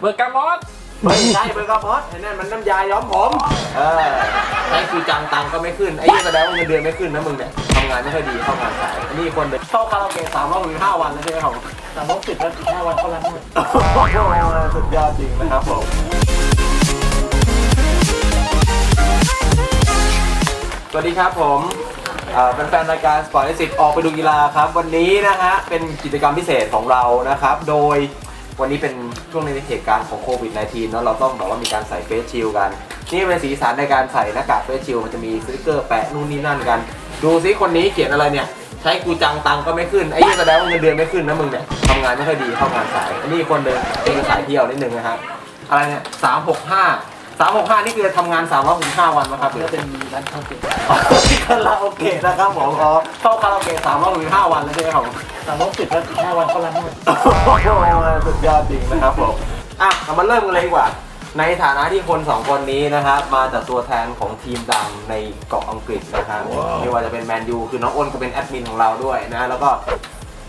เบอร์กามอสไม่ใช่เบอร์กาพอสไอ้นั่นมันน้ำยาย้อมผมเออใช้คือจังตังก็ไม่ขึ้น ไอ้ยี่แสดงว่าเงินเดือนไม่ขึ้นนะมึงเนี่ยทำงานไม่ค่อยดีเข้างานสายอันนี่คนเดินเข้าคาราโอเกะสามร้อยหรือห้าวันแล้วใช่ไหมครับสามร้อยสิบแล้วห้าวันเขารับหมดโอ้โหสุดยอดจริงนะครับผมสวัสดีครับผมเอ่อเป็นแฟนรายการสปอร์ตสิออกไปดูกีฬาครับ วันนี้นะฮะเป็นกิจกรรมพิเศษของเรานะครับ โดย วันนี้เป็นช่วงในเหตุการณ์ของโควิด -19 เนอะเราต้องแบบว่ามีการใส่เฟสชิลกัน นี่เป็นสีสันในการใส่หน้ากากเฟสชิลมันจะมีสติกเกอร์แปะนู่นนี่นั่นกัน ดูซิคนนี้เขียนอะไรเนี่ย ใช้กูจังตังก็ไม่ขึ้น ไอ้ยี่แสดงว่าเงินเดือนไม่ขึ้นนะมึงเนี่ยทำงานไม่ค่อยดีเข้างานสายอันนี้คนเดินเป็นสายเที่ยวนิดนึงนะฮะอะไรเนี่ยสามหกห้า สามหกห้านี่คือทำงานสามร้อยหกสิบห้าวันนะครับหรือก็เป็นร้านข้าวเกะที่คาราโอเกะนะครับผมอ๋อเข้าคาราโอเกะสามร้อยหกสิบห้าวันแล้วใช่ไหมครับผมสามร้อยสิบแล้วห้าวันเขารับหมดโอ้โหสุดยอดจริงนะครับผมอะเรามาเริ่มกันเลยดีกว่า ในฐานะที่คนสองคนนี้นะครับมาจากตัวแทนของทีมดังในเกาะอังกฤษนะครับไม่ว่าจะเป็นแมนยูคือน้องอ้นก็เป็นแอดมินของเราด้วยนะแล้วก็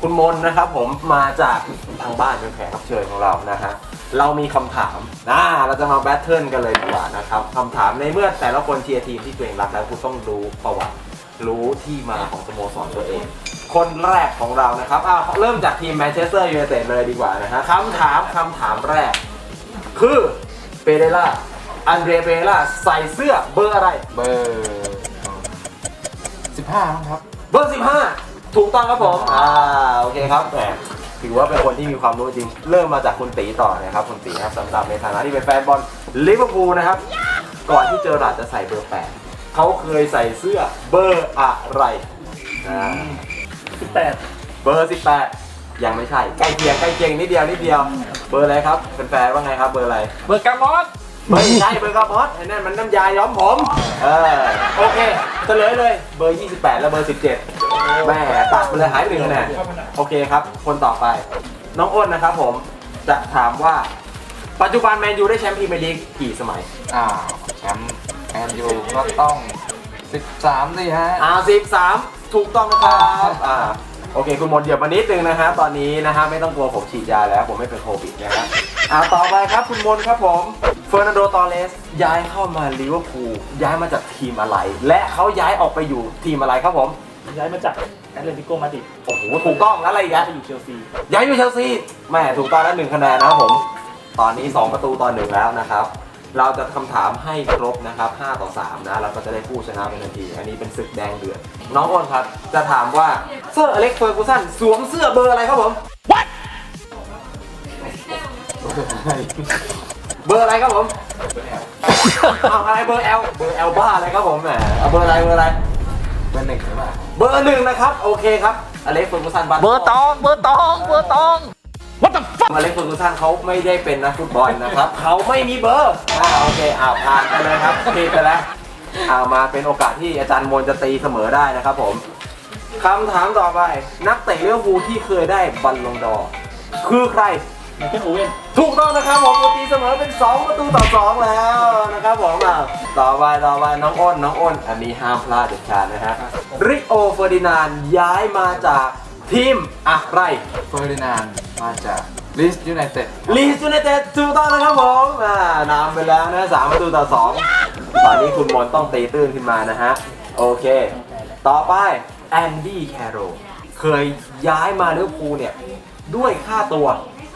คุณมนนะครับผมมาจากทางบ้านเป็นแขกรับเชิญของเรานะฮะ เรามีคำถามนะเราจะมาแบทเทิลกันเลยดีกว่านะครับคำถามในเมื่อแต่ละคนเชียร์ทีมที่ตัวเองรักแล้วคุณต้องรู้ประวัติรู้ที่มาของสโมสรตัวเอง คนแรกของเรานะครับอะเริ่มจากทีมแมนเชสเตอร์ยูไนเต็ดเลยดีกว่านะฮะคำถามคำถามแรก คือเปเรล่าอันเดรเปเรล่าใส่เสื้อเบอร์อะไร เบอร์สิบห้าครับ เบอร์ 15 ถูกต้องครับผม อ่า โอเคครับแหม ถือว่าเป็นคนที่มีความรู้จริง เริ่มมาจากคุณตีต่อนะครับคุณตีครับสำหรับในฐานะที่เป็นแฟนบอลลิเวอร์พูลนะครับ ก่อนที่เจอราร์ดจะใส่เบอร์8เขาเคยใส่เสื้อเบอร์อะไรอ่าสิบแปดเบอร์18ยังไม่ใช่ใกล้เคียงใกล้เคียงนิดเดียวนิดเดียว เบอร์อะไรครับเป็นแฟนว่าไงครับเบอร์อะไร เบอร์กามอสไม่ใช่เบอร์กาพอสไอ้นั่นมันน้ำยาย้อมผม เออ โอเคเฉลยเลย เบอร์ 28 และเบอร์ 17 แม่ตัดไปเลยหายไปหนึ่งคะแนนโอเคครับ คนต่อไป น้องอ้นนะครับผมจะถามว่า ปัจจุบันแมนยูได้แชมป์พรีเมียร์ลีกกี่สมัยอ้าวแชมป์แมนยูก็ต้องสิบสามสิฮะ อ่า13ถูกต้องนะครับอ่าโอเค คุณมนต์เดี๋ยวมานิดนึงนะฮะตอนนี้นะฮะไม่ต้องกลัวผมฉีดยาแล้ว ผมไม่เป็นโควิดนะฮะอ่าต่อไปครับคุณมนต์ครับผมเฟอร์นันโดตอเรสย้ายเข้ามาลิเวอร์พูลย้ายมาจากทีมอะไร และเขาย้ายออกไปอยู่ทีมอะไรครับผม ย้ายมาจากแอตเลติโกมาดริดโอ้โหถูกต้องแล้วอะไรอีกย้ายอะไปอยู่เชลซีย้ายอยู่เชลซีแม่ถูกต้องแล้วหนึ่งคะแนนนะครับผม ตอนนี้ 2 ประตูต่อหนึ่งแล้วนะครับ เราจะคำถามให้ครบนะครับ5ต่อ3นะเราก็จะได้ผู้ชนะเป็นทันที อันนี้เป็นศึกแดงเดือดน้องอ้นครับ จะถามว่าเซอร์อเล็กซ์เฟอร์กูสันสวมเสื้อเบอร์อะไรครับผม เบอร์อะไรครับผมเอาอะไรเบอร์ L เบอร์ L บ้าอะไรครับผมแหมเอาเบอร์อะไรเบอร์อะไร เบอร์หนึ่งหรือเปล่า เบอร์หนึ่งนะครับ โอเคครับอเล็กซ์เฟอร์กูสันบ้านเบอร์ตอง เบอร์ตอง เบอร์ตอง What the fuck อเล็กซ์เฟอร์กูสันเขาไม่ได้เป็นนักฟุตบอลนะครับ เขาไม่มีเบอร์อ่าโอเคอ่าผ่านไปเลยครับผิดไปแล้วเอามาเป็นโอกาสที่อาจารย์มนจะตีเสมอได้นะครับผมคำถามต่อไป นักเตะลิเวอร์พูลที่เคยได้บอลลงดอร์คือใคร ไมเคิลโอเว่นถูกต้องนะครับผมตีเสมอเป็น 2 ประตูต่อ 2 แล้วนะครับผมอะต่อไปต่อไปน้องอ้นน้องอ้น อันนี้ห้ามพลาดเด็ดขาดนะฮะริโอเฟอร์ดินานด์ย้ายมาจากทีมอะไรเฟอร์ดินานด์มาจากลิสยูไนเต็ดลีสยูไนเต็ดถูกต้องนะครับผมอ่านำไปแล้วนะสามประตูต่อ2ตอนนี้คุณมนต้องตีตื้นขึ้นมานะฮะ โอเค ต่อไปแอนดี้แคโรเคยย้ายมาลิเวอร์พูลเนี่ย ด้วยค่าตัว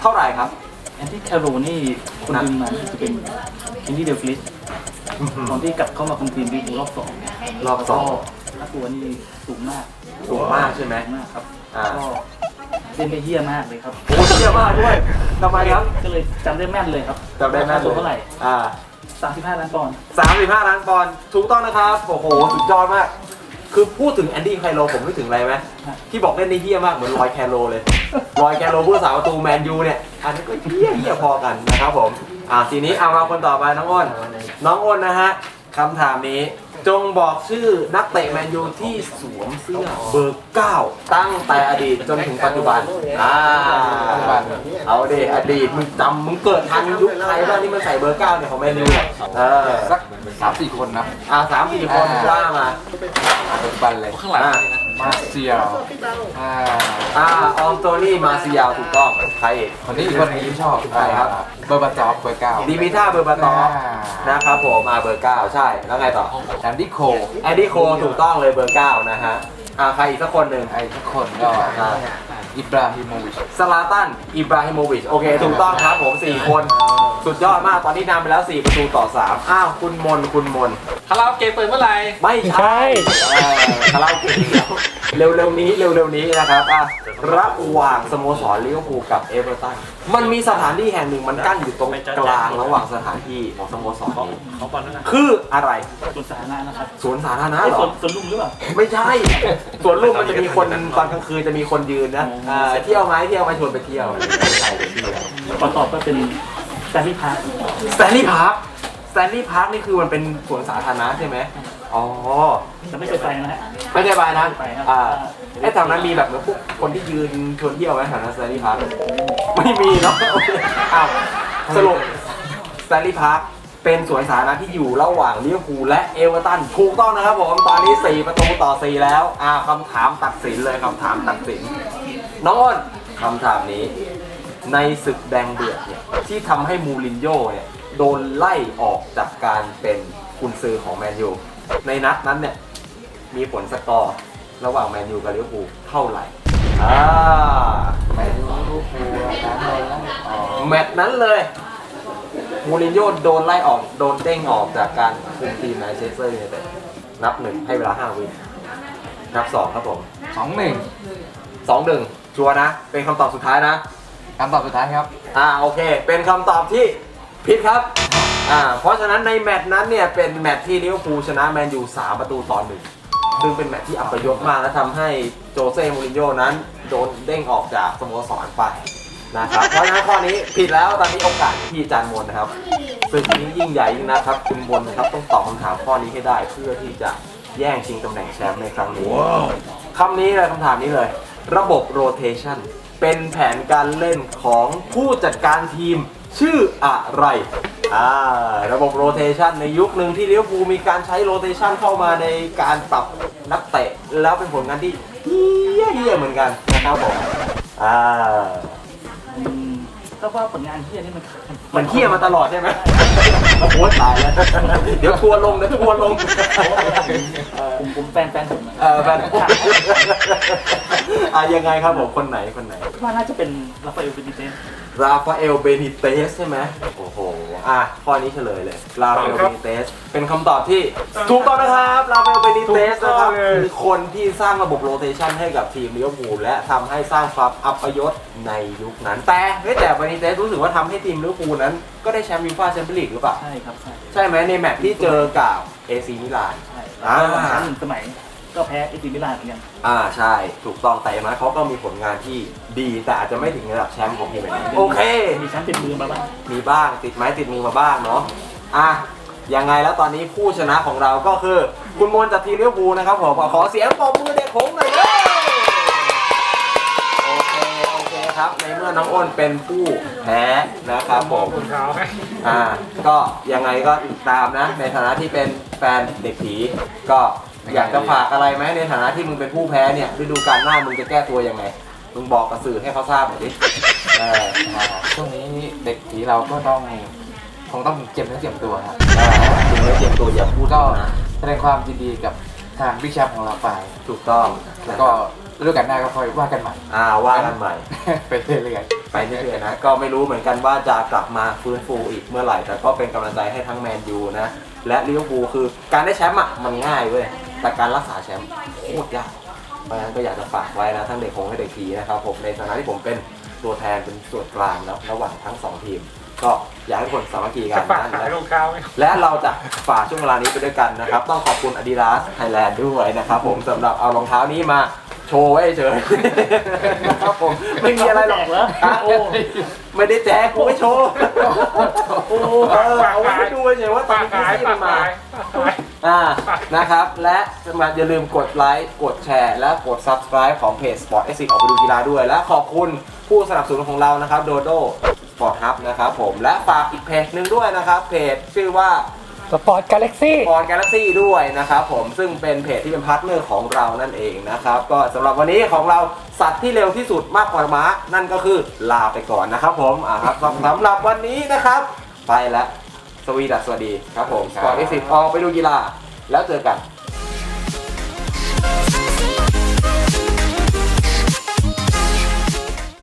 เท่าไหร่ครับ แอนที่แคโรนี่คนดึงมานี่จะเป็นคินดี้เดลฟลิสตอนที่กลับเข้ามาคุมทีมลิเวอร์พูลรอบสองรอบสองค่าตัวนี่สูงมากสูงมากใช่ไหม สูงมากครับอ่า ก็เล่นได้เยี่ยมากเลยครับโอ้เยี่ยมมากด้วยทำไมครับก็เลยจำได้แม่นเลยครับจำได้แม่นค่าตัวเท่าไหร่อ่า35ล้านปอนด์สามสิบห้าล้านปอนด์ถูกต้องนะครับ โอ้โห สุดยอดมาก คือพูดถึงแอนดี้ไคโลผมนึกถึงอะไรไหมที่บอกเล่นได้เฮี้ยมากเหมือนลอยแคโรเลยลอยแคโรผู้สาประตูแมนยูเนี่ย อันนี้ก็เฮี้ยเฮี้ยพอกันนะครับผม อ่าทีนี้เอามาคนต่อไปน้องอ้น น้องอ้นนะฮะคำถามนี้ จงบอกชื่อนักเตะแมนยูที่สวมเสื้อเบอร์9ตั้งแต่อดีตจนถึงปัจจุบัน อ่า เอาดิอดีตมึงจำมึงเกิดทันยุคใครบ้างที่มันใส่เบอร์9เนี่ยของแมนยูอะเออสักสามสี่คนนะอ่าสามสี่คนอ่าว่ามา ปัจจุบันเลย ข้างหลังอ่ามาเซียลอ่าอ่าอองโตนี่มาซิยาวถูกต้องใครอีกคนนี้อีกคนหนึงที่ชอบใครครับเบอร์บาจอบเบอร์เก้าดิมิท่าเบอร์บาตอฟอ่านะครับผมมาเบอร์เก้าใช่แล้วไงต่อแอนดี้โคแอดดี้โคถูกต้องเลยเบอร์เก้านะฮะ อ่าใครอีกสักคนหนึ่งไอ้ทุกคนก็อิบราฮิโมวิชสลาตันอิบราฮิโมวิชโอเค ถูกต้องครับผม 4 คน สุดยอดมากตอนนี้นำไปแล้ว 4 ประตูต่อ 3 อ้าว คุณมนคุณมนคาราโอเกะเปิดเมื่อไหร่ไม่ใช่เออคาราโอเกะเดี๋ยวเร็วๆนี้เร็วๆนี้นะครับอะระหว่างสโมสรลิเวอร์พูลกับเอเวอร์ตันมันมีสถานที่แห่งหนึ่งมันกั้นอยู่ตรงกลางระหว่างสถานที่ของสโมสรนี้เขาบอลนั่นนะคืออะไรส่วนสาธารณะนะครับสวนสาธารณะไอ้เหรส่วอนส่วนลุมหรือเปล่า ไม่ใช่สวนลุมมันจะมีคนตอนกลางคืนจะมีคนยืนนะอ่าเที่ยวไหมเที่ยวไหมชวนไปเที่ยวไม่ใช่ไปเที่ยวขอตอบก็เป็นแซนดี้พาร์คสแตนลีย์พาร์คสแตนลีย์พาร์คนี่คือมันเป็นสวนสาธารณะใช่ไหมอ๋อ แต่ไม่เคยไปนะฮะ ไม่ได้ไปนะไม่ไปครับ อ่าไอ้แถวนั้นมีแบบเหมือนพวกคนที่ยืนชวนเที่ยวไหมแถวนั้นสแตนลีย์พาร์คไม่มีเนาะโอเคอ้าวสรุปสแตนลีย์พาร์ค เป็นสวนสาธารณะที่อยู่ระหว่างลิเวอร์พูลและเอเวอร์ตันถูกต้องนะครับผมตอนนี้ 4 ประตูต่อ 4 แล้วอ่าคำถามตัดสินเลยคำถามตัดสิน น้องอ้นคำถามนี้ ในศึกแดงเดือดเนี่ยที่ทำให้มูรินโญ่เนี่ยโดนไล่ออกจากการเป็นกุนซือของแมนยูในนัดนั้นเนี่ยมีผลสกอร์ระหว่างแมนยูกับลิเวอร์พูลเท่าไหร่อ่าแมนยูลิเวอร์พูลการโดนไล่ออกแมตช์นั้นเลย มูรินโญ่โดนไล่ออกโดนเด้งออกจากการคุมทีมแมนเชสเตอร์ยูไนเต็ดนับหนึ่งให้เวลาห้าวินับสองครับผมสองหนึ่งสองหนึ่งชัวร์นะ เป็นคำตอบสุดท้ายนะ คำตอบสุดท้ายครับ อ่าโอเค เป็นคำตอบที่ผิดครับ อ่าเพราะฉะนั้นในแมตช์นั้นเนี่ยเป็นแมตช์ที่ลิเวอร์พูลชนะแมนยู3ประตูต่อหนึ่งซึ่งเป็นแมตช์ที่อัปยศมากและทำให้โจเซ่มูรินโญ่นั้น โดนเด้งออกจากสโมสรไป นะครับเพราะฉะนั้นข้อนี้ผิดแล้วตอนนี้โอกาสที่อาจารย์มนนะครับซึ่งนี้ยิ่งใหญ่ยิ่งนะครับคุณมนนะครับต้องตอบคำถามข้อนี้ให้ได้เพื่อที่จะแย่งชิงตำแหน่งแชมป์ในครั้งนี้คำนี้เลยคำถามนี้เลย ระบบโรเ t ชันเป็นแผนการเล่นของผู้จัดการทีมชื่ออะไรอ่าระบบโรเ t ชันในยุคหนึ่งที่ลิเวอร์พูลมีการใช้โรเ t ชันเข้ามาในการปรับนักเตะ แล้วเป็นผลงานที่เยี่ยเยี่ยเหมือนกันนะครับผมอ่า ก็ว่าผลงานที่อันนี้มันมันเที่ยมาตลอดใช่ไหมโอ้โหตายแล้ว เดี๋ยวทัวร์ลงเดี๋ยวทัวร์ลงผมผมแฟนแฟนผมนะ เออแฟนอะ ยังไงครับผมคนไหนคนไหน ว่าน่าจะเป็นราฟาเอลเบนิเตสราฟาเอลเบนิเตสใช่ไหมโอ้โห อะ ข้อนี้เฉลยเลยราฟาเอลเบนิเตสเป็นคำตอบที่ถูกต้องนะครับราฟาเอลเบนิเตสนะครับคือคนที่สร้างระบบโรเตชันให้กับทีมลิเวอร์พูลและทำให้สร้างความอัปยศในยุคนั้น แต่เฮ้ยแต่เบนิเตสรู้สึกว่าทำให้ทีมลิเวอร์พูลนั้นก็ได้แชมป์ยูฟ่าแชมเปี้ยนลีกหรือเปล่า ใช่ครับ ใช่ ใช่ไหมในแมตช์ที่เจอกับเอซีมิลาน ใช่แล้วก็ครั้งหนึ่งสมัย ก็แพ้เอซิมิลานเหมือนกันอ่าใช่ถูกต้องแต่อย่างนั้นเขาก็มีผลงานที่ดีแต่อาจจะไม่ถึงระดับแชมป์ของทีมแมนยูโอเค มีแชมป์ติดมือมาบ้างมีบ้างติดไม้ติดมือมาบ้างเนาะอะยังไงแล้วตอนนี้ผู้ชนะของเราก็คือ คุณมนต์จากทีมลิเวอร์พูลนะครับผมขอเสียงปรบมือเด็กหงส์หน่อยเย้โอเคโอเคครับในเมื่อน้องอ้นเป็นผู้แพ้นะครับผม คุณเขาอ่าก็ยังไงก็ติดตามนะ ในฐานะที่เป็นแฟนเด็กผีก็ อยากจะฝากอะไรไหมในฐานะที่มึงเป็นผู้แพ้เนี่ยฤดูกาลหน้ามึงจะแก้ตัวยังไง มึงบอกกับสื่อให้เขาทราบหน่อยดิเอออ่าช่วงนี้เด็กผีเราก็ต้องคงต้องเจ็บเนื้อเจ็บตัวครับอ่าถึงไม่เตรียมตัวอย่าพูดก็นะแสดงความยินดีกับทางวิชาของเราไปถูกต้องแล้วก็เรื่องกันหน้าก็ค่อยว่ากันใหม่ อ่าว่ากันใหม่ ไปเรื่อยไปเรื่อยๆนะ ก็ไม่รู้เหมือนกันว่าจะกลับมาฟื้นฟูอีกเมื่อไหร่ แต่ก็เป็นกำลังใจให้ทั้งแมนยูนะ และลิเวอร์พูลคือการได้แชมป์อะมันง่ายเว้ย แต่การรักษาแชมป์โคตรยากเพราะฉะนั้นก็อยากจะฝากไว้นะทั้งเด็กคงให้เด็กผีนะครับผมในฐานะที่ผมเป็นตัวแทนเป็นส่วนกลางนะระหว่างทั้งสองทีม ก็อยากให้ทุกคนสามัคคีกัจะนฝากนะขายรองเท้าไหมและเราจะฝ่าช่วงเวลานี้ไปด้วยกันนะครับ ต้องขอบคุณ Adidas Thailand ด้วยนะครับผมสำหรับเอารองเท้านี้มาโชว์ไว้เฉยๆนะครับผมไม่มีอะไรหรอกแจกเหรอฮะโอ้ไม่ได้แจกกูไม่โชว์โอ้เออเอาไว้ให้ดูเฉยๆว่าตอนฝากนี้ขายที่ฝามักนมาขายฝากขายอ่า นะครับ และสมาอย่าลืมกดไลค์กดแชร์ และกด subscribe ของเพจ Sport e x i t ออกไปดูกีฬาด้วย และขอบคุณผู้สนับสนุนของเรานะครับโดโด Sport Hub นะครับผมและฝากอีกเพจหนึ่งด้วยนะครับ เพจชื่อว่าโพสปอร์ตกาแล็กซี่ปอนกาแล็กซี่ด้วยนะครับผมซึ่งเป็นเพจที่เป็นพาร์ทเนอร์ของเรานั่นเองนะครับ ก็สำหรับวันนี้ของเราสัตว์ที่เร็วที่สุดมากกว่าม้า นั่นก็คือลาไปก่อนนะครับผมอ่าครับสำหรับวันนี้นะครับ ไปแล้วสวีดัสสวัสดีครับผมสปอร์ตเอ็กซิสออกไปดูกีฬา แล้วเจอกัน「